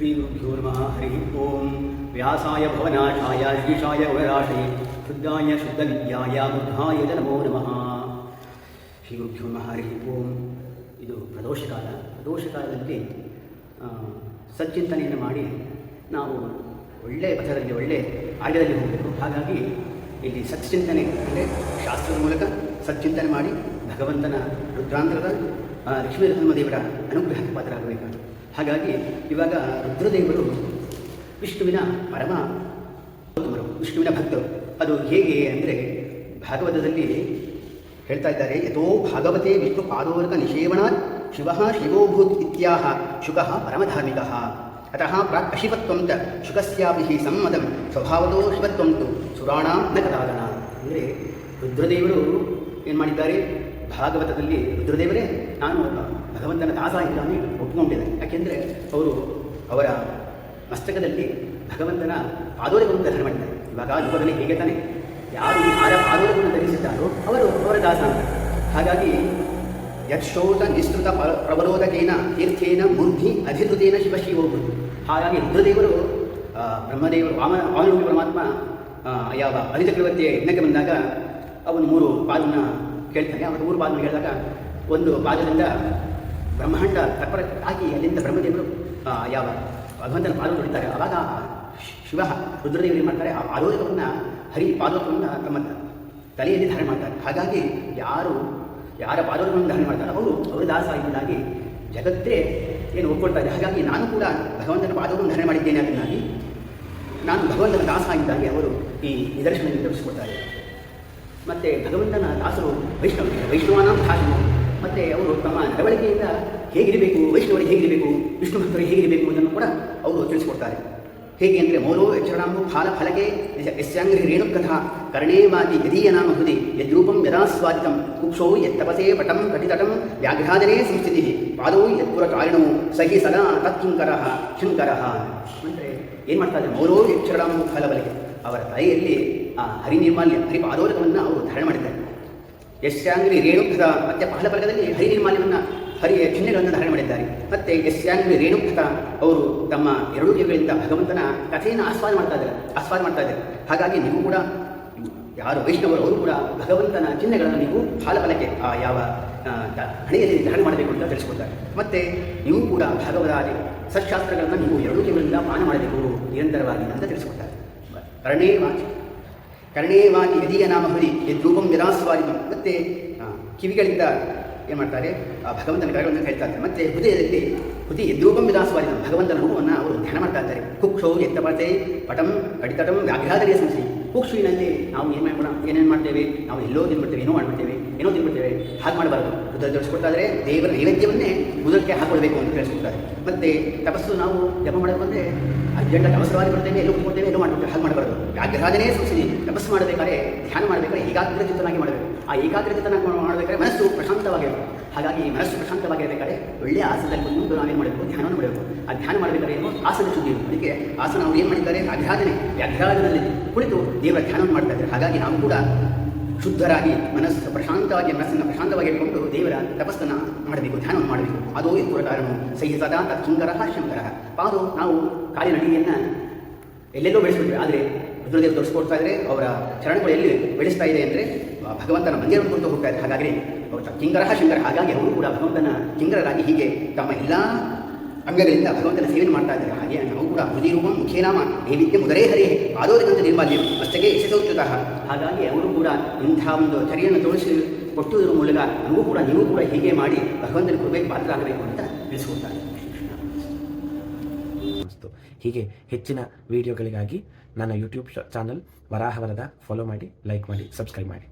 श्रीगुरुभ्यो नमः हरिः ॐ व्यासाय भवनाशाय श्रीशाय वराशये शुद्धाय शुद्धविद्याय बुद्धाय च नमो नमः ಶ್ರೀಗುರುಭ್ಯೋ ನಮಃ ಹರಿಃ ಓಂ ಇದು ಪ್ರದೋಷ ಕಾಲ ಪ್ರದೋಷ ಕಾಲದಲ್ಲಿ ಆ, ಸಚ್ಚಿಂತನೆಯನ್ನು ಮಾಡಿ ನಾವು ಒಳ್ಳೆಯ ಪಥದಲ್ಲಿ ಒಳ್ಳೆಯ ಆರ್ಯದಲ್ಲಿ ಹೋಗಬೇಕು ಹಾಗಾಗಿ ಇಲ್ಲಿ ಸಚ್ಚಿಂತನೆ ಅಂದರೆ ಶಾಸ್ತ್ರದ ಮೂಲಕ ಸಚ್ಚಿಂತನೆ ಮಾಡಿ ಭಗವಂತನ ರುದ್ರಾಂತರದ ಆ, ಲಕ್ಷ್ಮೀ ನರಸಿಂಹದೇವರ ಅನುಗ್ರಹಕ್ಕೆ ಪಾತ್ರರಾಗಬೇಕು ಹಾಗಾಗಿ ಇವಾಗ ರುದ್ರದೇವರು ವಿಷ್ಣುವಿನ ಪರಮ ಉತ್ತಮರು ವಿಷ್ಣುವಿನ ಭಕ್ತರು. ಅದು ಹೇಗೆ ಅಂದರೆ ಭಾಗವತದಲ್ಲಿ ಹೇಳ್ತಾ ಇದ್ದಾರೆ, ಯಥೋ ಭಾಗವತೆ ವಿಷ್ಣು ಪಾದೋರ್ಗ ನಿಷೇವಣಾತ್ ಶಿವ ಶಿವೋಭೂತ್ ಇತ್ಯಾಹ ಶುಕಃ ಪರಮಧಾರ್ಮಿಕ ಅತಃ ಪ್ರಾಕ್ ಅಶಿವತ್ವಂ ಚ ಶುಕಸ್ಯಾಪಿ ಸಮ್ಮತಂ ಸ್ವಭಾವತೋ ಶಿವತ್ವಂ ತು ಸುರಾಣಾಂ ನ ಕದಾಗನ ಅಂದರೆ ರುದ್ರದೇವರು ಏನು ಮಾಡಿದ್ದಾರೆ? ಭಾಗವತದಲ್ಲಿ ರುದ್ರದೇವರೇ, ನಾನು ಭಗವಂತನ ದಾಸ ಇದ್ದಾನೆ ಒಪ್ಪಿಕೊಂಡಿದ್ದೇನೆ. ಯಾಕೆಂದರೆ ಅವರು ಅವರ ಮಸ್ತಕದಲ್ಲಿ ಭಗವಂತನ ಪಾದೋರಗಳನ್ನು ಧಾರಣ ಮಾಡಿದ್ದಾರೆ ಇವಾಗ ಯುಗದಲ್ಲಿ ಹೇಗೆ ತಾನೆ. ಯಾರು ಯಾರ ಆರ ಪಾದೋರಗಳನ್ನು ಧರಿಸಿದ್ದಾರೋ ಅವರು ಅವರ ದಾಸ ಅಂತ ಹಾಗಾಗಿ ಯಕ್ಷೋತ ನಿಸ್ತೃತ ಪ್ರವರೋಧಕೇನ ತೀರ್ಥೇನ ಮೂರ್ಧಿ ಅಧಿಕೃತೇನ ಹೋಗ್ಬೋದು ಹಾಗಾಗಿ ರುದ್ರದೇವರು ಬ್ರಹ್ಮದೇವರು ವಾಮ ವಾಮನ ಪರಮಾತ್ಮ ಯಾವ ಅಧಿಚಕ್ರವರ್ತಿಯ ಯಜ್ಞಕ್ಕೆ ಬಂದಾಗ ಅವನು ಮೂರು ಪಾದವನ್ನು ಕೇಳ್ತಾನೆ. ಅವನು ಮೂರು ಬಾಗಿಲು ಹೇಳಿದಾಗ ಒಂದು ಪಾದದಿಂದ ಬ್ರಹ್ಮಾಂಡ ತಪ್ಪರ ಆಗಿ ಅಲ್ಲಿಂದ ಬ್ರಹ್ಮದೇವರು ಯಾವ ಭಗವಂತನ ಪಾದ ನೋಡಿದ್ದಾರೆ ಆವಾಗ ಶಿವ ರುದ್ರದೇವರು ಏನು ಮಾಡ್ತಾರೆ? ಆ ಪಾದೋದಕವನ್ನು, ಹರಿ ಪಾದೋದಕವನ್ನು ತಮ್ಮ ತಲೆಯಲ್ಲಿ ಧಾರಣೆ ಮಾಡ್ತಾರೆ. ಹಾಗಾಗಿ ಯಾರು, ಯಾರ ಪಾದೋದಕವನ್ನು ಧಾರಣೆ ಮಾಡ್ತಾರೆ ಅವರು ಅವರು ದಾಸ ಆಗಿದ್ದಾಗಿ ಜಗತ್ತೇ ಏನು ಒಪ್ಕೊಳ್ತಾ ಹಾಗಾಗಿ ನಾನು ಕೂಡ ಭಗವಂತನ ಪಾದವನ್ನು ಧಾರಣೆ ಮಾಡಿದ್ದೇನೆ ಅದನ್ನಾಗಿ ನಾನು ಭಗವಂತನ ದಾಸ ಆಗಿದ್ದಾಗಿ ಅವರು ಈ ನಿದರ್ಶನದಲ್ಲಿ ತೋರಿಸಿಕೊಡ್ತಾರೆ ಮತ್ತು ಭಗವಂತನ ದಾಸರು ವೈಷ್ಣವ ವೈಷ್ಣವನ ಭಾಷಣ ಮತ್ತು ಅವರು ತಮ್ಮ ನಡವಳಿಕೆಯಿಂದ ಹೇಗಿರಬೇಕು ವೈಷ್ಣವರಿಗೆ ಹೇಗಿರಬೇಕು ವಿಷ್ಣು ಭಕ್ತರಿಗೆ ಹೇಗಿರಬೇಕು ಅನ್ನೋದನ್ನು ಕೂಡ ಅವರು ತಿಳಿಸಿಕೊಡ್ತಾರೆ. ಹೇಗೆ ಅಂದರೆ ಮೌಲೋ ಯಕ್ಷರಣಾಂಬು ಫಾಲ ಫಲಕೆ ಯಸ್ಯಾಂಗ್ರಿ ರೇಣುಕಥಾ ಕರ್ಣೇ ಮಾತಿ ಯದೀಯ ನಾಮ ಹೃದಿ ಯದ್ರೂಪಂ ಯದಾಸ್ವಾದಿತಂ ಕುಕ್ಷೋ ಯತ್ತಪಸೇ ಪಟಂ ಕಟಿತಟಂ ವ್ಯಾಘ್ರಾದನೇ ಸಂಸ್ಥಿತಿ ಪಾದೌ ಯತ್ಪುರ ಕಾರಣವು ಸಹಿ ಸದಾ ತತ್ಕಿಂಕರ ಶಂಕರ ಅಂದರೆ ಏನು ಮಾಡ್ತಾ ಇದ್ದಾರೆ? ಮೌಲೋ ಯಕ್ಷರಣಾಂಬು ಫಲ ಬಲಕೆ ಅವರ ತಲೆಯಲ್ಲಿ ಆ ಹರಿ ನಿರ್ಮಾಲ್ಯ ಹರಿ ಪಾದೋದಕವನ್ನು ಅವರು ಧಾರಣೆ ಮಾಡಿದ್ದಾರೆ. ಯಶ್ಯಾಂಗ್ರಿ ರೇಣುಕ್ತ ಮತ್ತೆ ಪಹಲ ವರ್ಗದಲ್ಲಿ ಹರಿ ನಿರ್ಮಾಲ್ಯವನ್ನು ಹರಿಯ ಚಿಹ್ನೆಗಳನ್ನು ಧಾರಣೆ ಮಾಡಿದ್ದಾರೆ. ಮತ್ತೆ ಯಶ್ಯಾಂಗ್ರಿ ರೇಣುಕಥ ಅವರು ತಮ್ಮ ಎರಡು ಕಿವಿಗಳಿಂದ ಭಗವಂತನ ಕಥೆಯನ್ನು ಆಸ್ವಾದ ಮಾಡ್ತಾ ಇದ್ದಾರೆ, ಆಸ್ವಾದ ಮಾಡ್ತಾ ಇದ್ದಾರೆ. ಹಾಗಾಗಿ ನೀವು ಕೂಡ, ಯಾರು ವೈಷ್ಣವರು, ಅವರು ಕೂಡ ಭಗವಂತನ ಚಿಹ್ನೆಗಳನ್ನು ನೀವು ಫಲಫಲಕ್ಕೆ ಆ ಯಾವ ಹಣೆಯಲ್ಲಿ ಧಾರಣೆ ಮಾಡಬೇಕು ಅಂತ ತಿಳಿಸ್ಕೊಡ್ತಾರೆ. ಮತ್ತೆ ನೀವು ಕೂಡ ಭಗವದಾದಿ ಸತ್ಶಾಸ್ತ್ರಗಳನ್ನು ನೀವು ಎರಡು ಕಿವಿಗಳಿಂದ ಪಾನ ಮಾಡಬೇಕು, ನಿರಂತರವಾಗಿ ಅಂತ ತಿಳಿಸ್ಕೊಡ್ತಾರೆ. ಕರ್ಣೇ ವಾಚಿ ಕರ್ಣೇ ವಾಚಿ ಯದೀಯ ನಾಮ ಹರಿ ಯದ್ರೂಪಂ ಯದಾಸ್ವಾದಿತಂ ಮತ್ತೆ ಕಿವಿಗಳಿಂದ ಏನು ಮಾಡ್ತಾರೆ? ಭಗವಂತನ ಕರೆಗಳನ್ನು ಹೇಳ್ತಾ ಇರ್ತಾರೆ. ಮತ್ತೆ ಹೃದಯದಲ್ಲಿ ಹೃದಯ ಯದ್ರೂಪಂ ಯದಾಸ್ವಾದಿತಂ ಭಗವಂತನ ರೂಪವನ್ನು ಅವರು ಧ್ಯಾನ ಮಾಡ್ತಾ ಇದ್ದಾರೆ ಕುಕ್ಷೋ ಎತ್ತಪತೆ ಪಟಂ ಕಡಿತಟಂ ವ್ಯಾಘ್ರಾದರಿಯ ಸಂಸ್ಥೆ ಕುಕ್ಷುವಿನಲ್ಲಿ ನಾವು ಏನು ಮಾಡೋಣ ಏನೇನು ಮಾಡ್ತೇವೆ? ನಾವು ಎಲ್ಲೋ ತಿನ್ಬಿಡ್ತೇವೆ ಏನೋ ಮಾಡ್ಬಿಡ್ತೇವೆ ಏನೋ ತಿನ್ಬಿಡ್ತೇವೆ? ಹಾಗೆ ಮಾಡಬಾರ್ದು. ಮೊದಲು ತಿಳಿಸ್ಕೊಡ್ತಾದ್ರೆ ದೇವರ ನೈವೇದ್ಯವನ್ನೇ ಮುದಕ್ಕೆ ಹಾಕೊಳ್ಬೇಕು ಅಂತ ತಿಳಿಸ್ಕೊಡ್ತಾರೆ. ಮತ್ತೆ ತಪಸ್ಸು ನಾವು ಜಪ ಮಾಡೋದು ಅಂದರೆ ಅರ್ಜೆಂಟ ತಪಸ್ಸವಾಗಿ ಬರ್ತೇವೆ, ಎಲ್ಲೋ ಕೊಡ್ತೇವೆ ಎಲ್ಲೋ ಮಾಡ್ಬಿಡ್ತೇವೆ ಹಾಗೆ ಮಾಡಬಾರ್ದು. ವ್ಯಾಘ್ರಾದನೇ ಸೂಚಿಸಿ ತಪಸ್ಸು ಮಾಡಬೇಕಾದ್ರೆ ಧ್ಯಾನ ಮಾಡಬೇಕಾದ್ರೆ ಏಕಾಗ್ರಚಿತನಾಗಿ ಮಾಡಬೇಕು. ಆ ಏಕಾಗ್ರ ಚಿತ್ತನಾಗಿ ಮಾಡಬೇಕಾದ್ರೆ ಮನಸ್ಸು ಪ್ರಶಾಂತವಾಗಿರಬೇಕು. ಹಾಗಾಗಿ ಮನಸ್ಸು ಪ್ರಶಾಂತವಾಗಿರಬೇಕಾದ್ರೆ ಒಳ್ಳೆಯ ಆಸನದಲ್ಲಿ ಬಂದು ನಾವೇನು ಮಾಡಬೇಕು? ಧ್ಯಾನವನ್ನು ಮಾಡಬೇಕು. ಆ ಧ್ಯಾನ ಮಾಡಬೇಕಾದ್ರೆ ಏನು? ಆಸನ ಶುದ್ಧಿ. ಅದಕ್ಕೆ ಆಸನ ಅವರು ಏನು ಮಾಡಿದ್ದಾರೆ? ಅಧ್ಯಾದನೆ ಅಧ್ಯಾಧನದಲ್ಲಿ ಕುಳಿತು ದೇವರ ಧ್ಯಾನವನ್ನು ಮಾಡ್ತಾ ಇದ್ದಾರೆ. ಹಾಗಾಗಿ ನಾವು ಕೂಡ ಶುದ್ಧರಾಗಿ ಮನಸ್ಸು ಪ್ರಶಾಂತವಾಗಿ, ಮನಸ್ಸನ್ನು ಪ್ರಶಾಂತವಾಗಿ ಇಟ್ಕೊಂಡು ದೇವರ ತಪಸ್ಸನ್ನು ಮಾಡಬೇಕು, ಧ್ಯಾನವನ್ನು ಮಾಡಬೇಕು. ಅದು ಈ ಕಾರಣ ಸಹಿ ಸದಾ ತತ್ಸುಂದರ ಶಂಕರ. ಪಾದು ನಾವು ಕಾಲಿನ ಅಡಿಯನ್ನು ಎಲ್ಲೆಲ್ಲೋ ಬೆಳೆಸ್ಬಿಟ್ವಿ. ಆದರೆ ರುದ್ರದೇವರು ತೋರಿಸ್ಕೊಡ್ತಾ ಇದ್ದಾರೆ ಅವರ ಚರಣಗಳು ಎಲ್ಲಿ ಬೆಳೆಸ್ತಾ ಇದೆ ಅಂದರೆ ಭಗವಂತನ ಮಂದಿರವನ್ನು ಕುರಿತು ಹೋಗ್ತಾ ಹಾಗಾಗಿ ಅವರು ಕಿಂಗರ ಶಂಕರ ಹಾಗಾಗಿ ಅವರು ಕೂಡ ಭಗವಂತನ ಕಿಂಗರರಾಗಿ ಹೀಗೆ ತಮ್ಮ ಎಲ್ಲ ಅಂಗಗಳಿಂದ ಭಗವಂತನ ಸೇವೆಯನ್ನು ಮಾಡ್ತಾ ಇದ್ದಾರೆ. ಹಾಗೆ ನಾವು ಕೂಡ ಮುದಿರೂಮ ಮುಖೇನಾಮ ದೇವಿತ್ಯ ಮುದರೇ ಹರೇ ಪಾದೋದಕಂತ ನಿರ್ಮಾಲ್ಯ, ಅಷ್ಟಕ್ಕೆ ಯಶಸ್ಸೋಚ್ಯುತಃ ಹಾಗಾಗಿ ಅವರು ಕೂಡ ಇಂಥ ಒಂದು ಚರಿಯನ್ನು ತೋರಿಸಿ ಕೊಟ್ಟುವುದರ ಮೂಲಕ ನಮಗೂ ಕೂಡ, ನೀವು ಕೂಡ ಹೀಗೆ ಮಾಡಿ ಭಗವಂತನ ಕೃಪೆಗೆ ಪಾತ್ರ ಆಗಬೇಕು ಅಂತ ತಿಳಿಸಿಕೊಡ್ತಾರೆ ಹೀಗೆ ಹೆಚ್ಚಿನ ವಿಡಿಯೋಗಳಿಗಾಗಿ ನನ್ನ ಯೂಟ್ಯೂಬ್ ಚಾನಲ್ ವರಾಹವರದ ಫಾಲೋ ಮಾಡಿ, ಲೈಕ್ ಮಾಡಿ, ಸಬ್ಸ್ಕ್ರೈಬ್ ಮಾಡಿ.